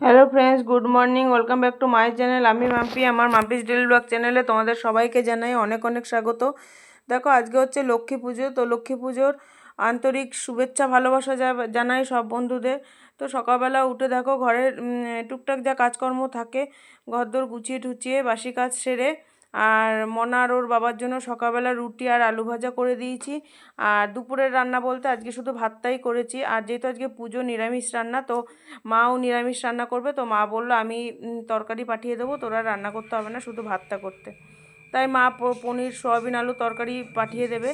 Hello friends good morning welcome back to my channel আমি মাম্পি, আমার Mampi's daily blog চ্যানেলে তোমাদের সবাইকে জানাই অনেক অনেক স্বাগত। দেখো, আজকে হচ্ছে লক্ষ্মী পুজো। তো লক্ষ্মী পুজোর আন্তরিক শুভেচ্ছা, ভালোবাসা জানাই সব বন্ধুদের। তো সকালবেলা উঠে দেখো, ঘরের টুকটাক যা কাজকর্ম থাকে, ঘরদোর গুছিয়ে টুচিয়ে বাসি কাজ সেরে আর মনা আর ওর বাবার জন্য সকালবেলা রুটি আর আলু ভাজা করে দিয়েছি। আর দুপুরের রান্না বলতে আজকে শুধু ভাতটাই করেছি। আর যেহেতু আজকে পুজো নিরামিষ রান্না তো মাও নিরামিষ রান্না করবে। তো মা বলল আমি তরকারি পাঠিয়ে দেবো। তোরা রান্না করতে হবে না শুধু ভাতটা করতে। তাই মা পনির সয়াবিন আলু তরকারি পাঠিয়ে দেবে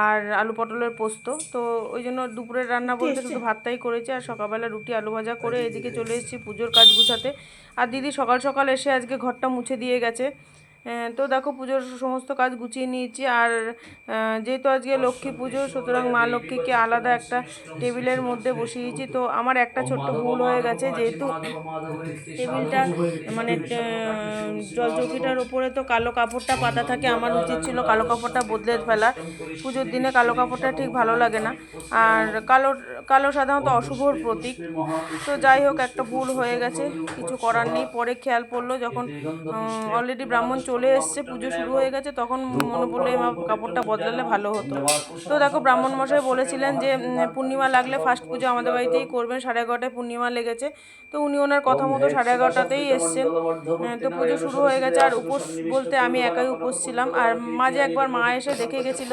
আর আলু পটলের পোস্ত। তো ওই জন্য দুপুরের রান্না বলতে শুধু ভাতটাই করেছি। আর সকালবেলা রুটি আলু ভাজা করে এদিকে চলে এসেছি পুজোর কাজ গুছাতে। আর দিদি সকাল সকাল এসে আজকে ঘরটা মুছে দিয়ে গেছে। তো দেখো পুজোর সমস্ত কাজ গুছিয়ে নিয়েছি আর যেহেতু আজকে লক্ষ্মী পুজো সুতরাং মা লক্ষ্মীকে আলাদা একটা টেবিলের মধ্যে বসিয়েছি। তো আমার একটা ছোট্ট ভুল হয়ে গেছে যেহেতু টেবিলটা মানে জলচৌকিটার উপরে তো কালো কাপড়টা পাতা থাকে আমার উচিত ছিল কালো কাপড়টা বদলে ফেলা। পুজোর দিনে কালো কাপড়টা ঠিক ভালো লাগে না। আর কালো কালো সাধারণত অশুভর প্রতীক। তো যাই হোক একটা ভুল হয়ে গেছে কিছু করার নেই। পরে খেয়াল পড়ল যখন অলরেডি ব্রাহ্মণ চলে এসছে পুজো শুরু হয়ে গেছে তখন মনে পড়ল মা কাপড়টা বদলালে ভালো হতো। তো দেখো ব্রাহ্মণ মশাই বলেছিলেন যে পূর্ণিমা লাগলে ফার্স্ট পুজো আমাদের বাড়িতেই করবেন সাড়ে এগারোটায় পূর্ণিমা লেগেছে। তো উনি ওনার কথা মতো সাড়ে এগারোটাতেই এসছেন। আহ, তো পুজো শুরু হয়ে গেছে আর উপোস বলতে আমি একাই উপোস ছিলাম আর মাঝে একবার মা এসে দেখে গেছিল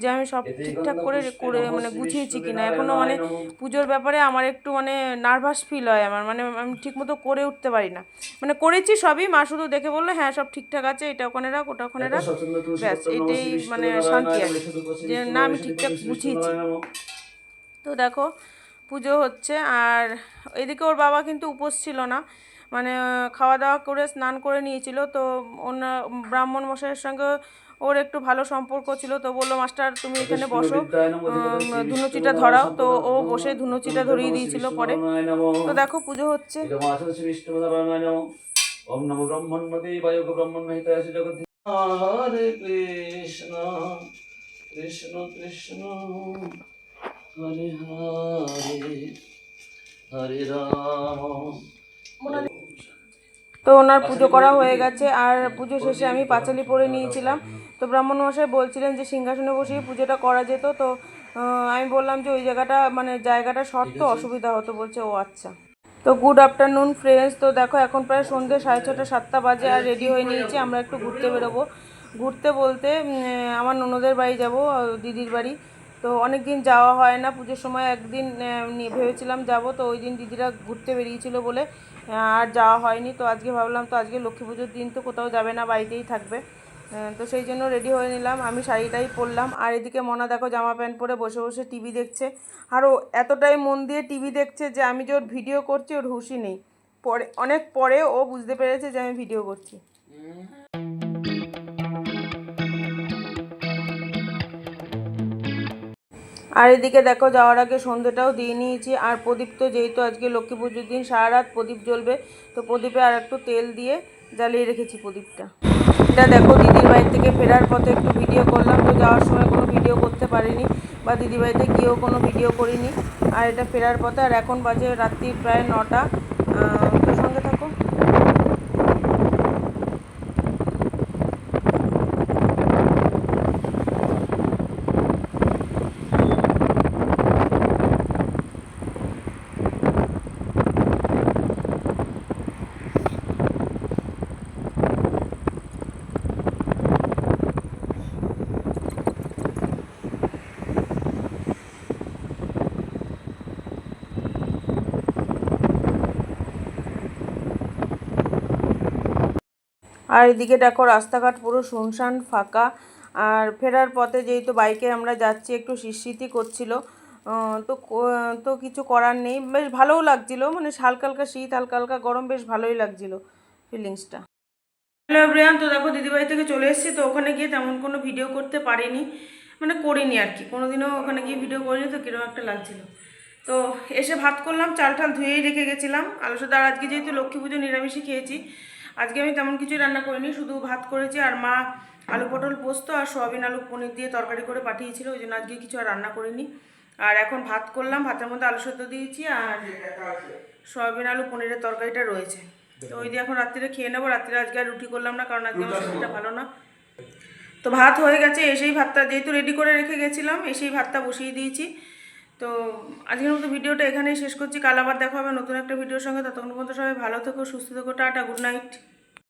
যে আমি সব ঠিকঠাক করে করে মানে গুছিয়েছি কিনা। এখনও মানে পুজোর ব্যাপারে আমার একটু মানে নার্ভাস ফিল হয় আমার মানে আমি ঠিকমতো করে উঠতে পারি না। মানে করেছি সবই মা শুধু দেখে বলল হ্যাঁ সব ঠিকঠাক আছে। এটা ওখানে রাখ ওটা ওখানে রাখ। ব্যাস এটাই মানে শান্তি আছে। যে না আমি ঠিকঠাক গুছিয়েছি তো দেখো পুজো হচ্ছে আর এদিকে ওর বাবা কিন্তু উপোস ছিল না। মানে খাওয়া দাওয়া করে স্নান করে নিয়েছিল তো অন্য ব্রাহ্মণ মশাইয়ের সঙ্গে ওর একটু ভালো সম্পর্ক ছিল তো বলল মাস্টার তুমি এখানে বসো। ধুনুচিটা ধরাও। তো ও বসে ধুনুচিটা ধরিয়ে দিয়েছিল পরে। তো দেখো পুজো হচ্ছে। ওম নমো ব্রহ্মণ্যদেবায় ব্রহ্মণ্যহিতায় জগৎ হরে কৃষ্ণ কৃষ্ণ কৃষ্ণ। হরে হরে হরে রাম। তো ওনার পুজো করা হয়ে গেছে আর পুজো শেষে আমি পাঁচালি পরে নিয়েছিলাম। তো ব্রাহ্মণ মশাই বলছিলেন যে সিংহাসনে বসেই পুজোটা করা যেত তো আমি বললাম যে ওই জায়গাটা মানে জায়গাটা শর্ট তো অসুবিধা হতো বলছে ও আচ্ছা। তো গুড আফটারনুন ফ্রেন্ডস তো দেখো, এখন প্রায় সন্ধ্যে সাড়ে ছটা, সাতটা বাজে আর রেডি হয়ে নিয়েছি। আমরা একটু ঘুরতে বেরোবো। ঘুরতে বলতে আমার ননদের বাড়ি যাব দিদির বাড়ি। তো অনেক দিন যাওয়া হয় না, পুজোর সময় একদিন ভেবেছিলাম যাব। তো ওই দিন দিদিরা ঘুরতে বেরিয়েছিল বলে আর যাওয়া হয়নি। তো আজকে ভাবলাম, তো আজকে লক্ষ্মী পুজোর দিন, তো কোথাও যাবে না, বাড়িতেই থাকবে। তো সেই জন্য রেডি হয়ে নিলাম। আমি শাড়িটাই পরলাম। আর এদিকে মনা দেখো, জামা প্যান্ট পরে বসে বসে টিভি দেখছে। আর ও এতটাই মন দিয়ে টিভি দেখছে যে আমি যে ওর ভিডিও করছি, ওর হুশি নেই। পরে, অনেক পরে ও বুঝতে পেরেছে যে আমি ভিডিও করছি। আর এদিকে দেখো, যাওয়ার আগে সন্ধ্যেটাও দিয়ে নিয়েছি। আর প্রদীপ তো যেহেতু আজকে লক্ষ্মী পুজোর দিন, সারা রাত প্রদীপ জ্বলবে, তো প্রদীপে আর একটু তেল দিয়ে জ্বালিয়ে রেখেছি প্রদীপটা। এটা দেখো, দিদির বাড়ি থেকে ফেরার পথে একটু ভিডিও করলাম, তো যাওয়ার সময় কোনো ভিডিও করতে পারিনি বা দিদির বাড়িতে গিয়েও কোনো ভিডিও করিনি। আর এটা ফেরার পথে, আর এখন বাজে রাত্রি প্রায় নটা আহ, তো সঙ্গে থাকো আর এদিকে দেখো রাস্তাঘাট পুরো শুনশান, ফাঁকা। আর ফেরার পথে যেহেতু বাইকে আমরা যাচ্ছি, একটু শিরশিতি করছিল। তো তো কিছু করার নেই। বেশ ভালোও লাগছিল। মানে হালকা হালকা শীত হালকা হালকা গরম, বেশ ভালোই লাগছিল ফিলিংসটা হ্যালো এভরিয়ান তো দেখো দিদিবাড়ি থেকে চলে এসেছি। তো ওখানে গিয়ে তেমন কোনো ভিডিও করতে পারিনি। মানে করিনি আর কি। কোনোদিনও ওখানে গিয়ে ভিডিও করিনি, তো কীরকম একটা লাগছিল। তো এসে ভাত করলাম চাল টাল ধুয়েই রেখে গেছিলাম। আলু সাদা আজকে যেহেতু লক্ষ্মী পুজো নিরামিষই খেয়েছি আজকে আমি তেমন কিছুই রান্না করিনি শুধু ভাত করেছি আর মা আলু পটল পোস্ত আর সয়াবিন আলু পনির দিয়ে তরকারি করে পাঠিয়েছিল ওই জন্য আজকে কিছু আর রান্না করিনি। আর এখন ভাত করলাম ভাতের মধ্যে আলু সেদ্ধ দিয়েছি আর সয়াবিন আলু পনিরের তরকারিটা রয়েছে। তো ওই দিয়ে এখন রাত্রিরে খেয়ে নেব রাত্রিরে আজকে আর রুটি করলাম না কারণ আজকে আমার শরীরটা ভালো না। তো ভাত হয়ে গেছে এসেই ভাতটা যেহেতু রেডি করে রেখে গেছিলাম এসেই ভাতটা বসিয়ে দিয়েছি। তো আজকের মতো ভিডিওটা এখানেই শেষ করছি। কাল আবার দেখা হবে নতুন একটা ভিডিওর সঙ্গে। ততক্ষণ পর্যন্ত সবাই ভালো থেকো, সুস্থ থেকো, টাটা, গুড নাইট।